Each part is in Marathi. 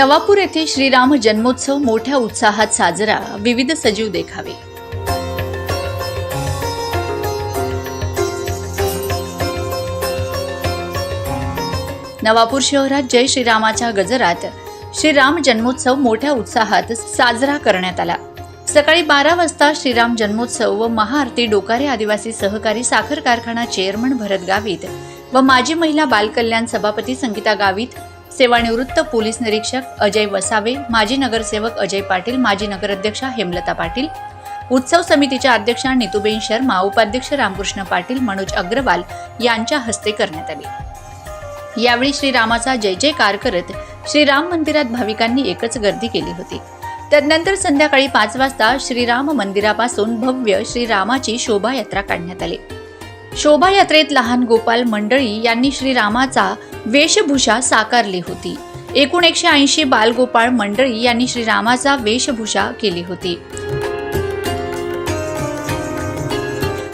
नवापूर येथे श्रीराम जन्मोत्सव मोठ्या उत्साहात साजरा. विविध सजीव देखावे. नवापूर शहरात जय श्रीरामाच्या गजरात श्रीराम जन्मोत्सव मोठ्या उत्साहात साजरा करण्यात आला. सकाळी बारा वाजता श्रीराम जन्मोत्सव व महाआरती डोकारे आदिवासी सहकारी साखर कारखाना चेअरमन भरत गावित व माजी महिला बालकल्याण सभापती संगीता गावित सेवानिवृत्त पोलीस निरीक्षक अजय वसावे माजी नगरसेवक अजय पाटील माजी नगराध्यक्षा हेमलता पाटील उत्सव समितीच्या अध्यक्षा नितुबेन शर्मा उपाध्यक्ष रामकृष्ण पाटील मनोज अग्रवाल यांच्या हस्ते करण्यात आले. यावेळी श्रीरामाचा जय जयकार करत श्रीराम मंदिरात भाविकांनी एकच गर्दी केली होती. तदनंतर संध्याकाळी पाच वाजता श्रीराम मंदिरापासून भव्य श्रीरामाची शोभायात्रा काढण्यात आली. शोभायात्रेत लहान गोपाल मंडळी यांनी श्रीरामाचा वेशभूषा साकारली होती. एकूण एकशे ऐंशी बालगोपाळ मंडळी यांनी श्रीरामाचा वेशभूषा केली होती.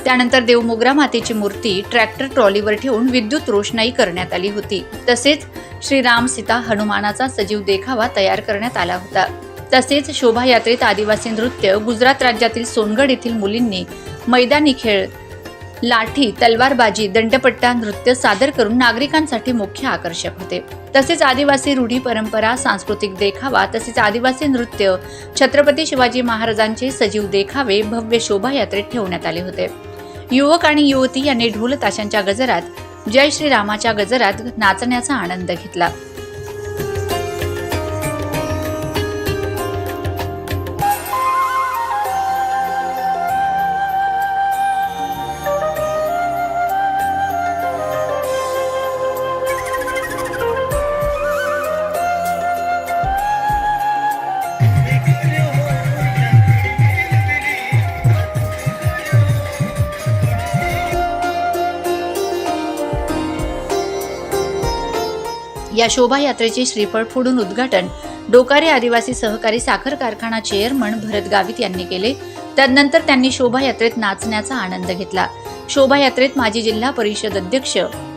त्यानंतर देवमोगरा मातेची मूर्ती ट्रॅक्टर ट्रॉलीवर ठेवून विद्युत रोषणाई करण्यात आली होती. तसेच श्रीराम सीता हनुमानाचा सजीव देखावा तयार करण्यात आला होता. तसेच शोभायात्रेत आदिवासी नृत्य गुजरात राज्यातील सोनगड येथील मुलींनी मैदानी खेळ लाठी तलवारबाजी दंडपट्टा नृत्य सादर करून नागरिकांसाठी मुख्य आकर्षक होते. तसेच आदिवासी रूढी परंपरा सांस्कृतिक देखावा तसेच आदिवासी नृत्य छत्रपती शिवाजी महाराजांचे सजीव देखावे भव्य शोभायात्रेत ठेवण्यात आले होते. युवक आणि युवती यांनी ढोल ताशांच्या गजरात जय श्रीरामाच्या गजरात नाचण्याचा आनंद घेतला. या शोभायात्रेचे श्रीफळ फोडून उद्घाटन डोकारे आदिवासी सहकारी साखर कारखाना चेअरमन भरत गावित यांनी केले. त्यानंतर त्यांनी शोभायात्रेत नाचण्याचा आनंद घेतला. शोभायात्रेत माजी जिल्हा परिषद अध्यक्ष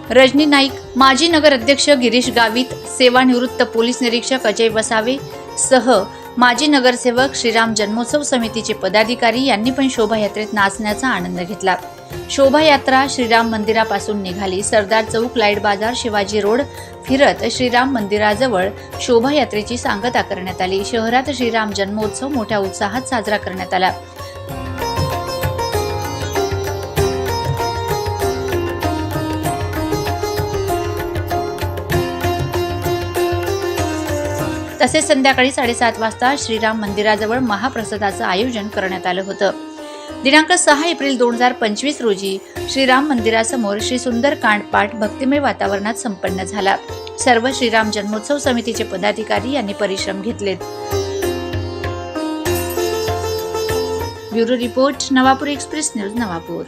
रजनी नाईक माजी नगर अध्यक्ष गिरीश गावित सेवानिवृत्त पोलीस निरीक्षक अजय वसावे सह माजी नगरसेवक श्रीराम जन्मोत्सव समितीचे पदाधिकारी यांनी पण शोभायात्रेत नाचण्याचा आनंद घेतला. शोभायात्रा श्रीराम मंदिरापासून निघाली. सरदार चौक लाइट बाजार शिवाजी रोड फिरत श्रीराम मंदिराजवळ शोभायात्रेची सांगता करण्यात आली. शहरात श्रीराम जन्मोत्सव मोठ्या उत्साहात साजरा करण्यात आला. तसेच संध्याकाळी साडेसात वाजता श्रीराम मंदिराजवळ महाप्रसादाचं आयोजन करण्यात आलं होतं. दिनांक सहा एप्रिल दोन हजार पंचवीस रोजी श्रीराम मंदिरासमोर श्री सुंदर कांडपाठ भक्तिमय वातावरणात संपन्न झाला. सर्व श्रीराम जन्मोत्सव समितीचे पदाधिकारी यांनी परिश्रम घेतलेत. Bureau report Navapur express news Navapur.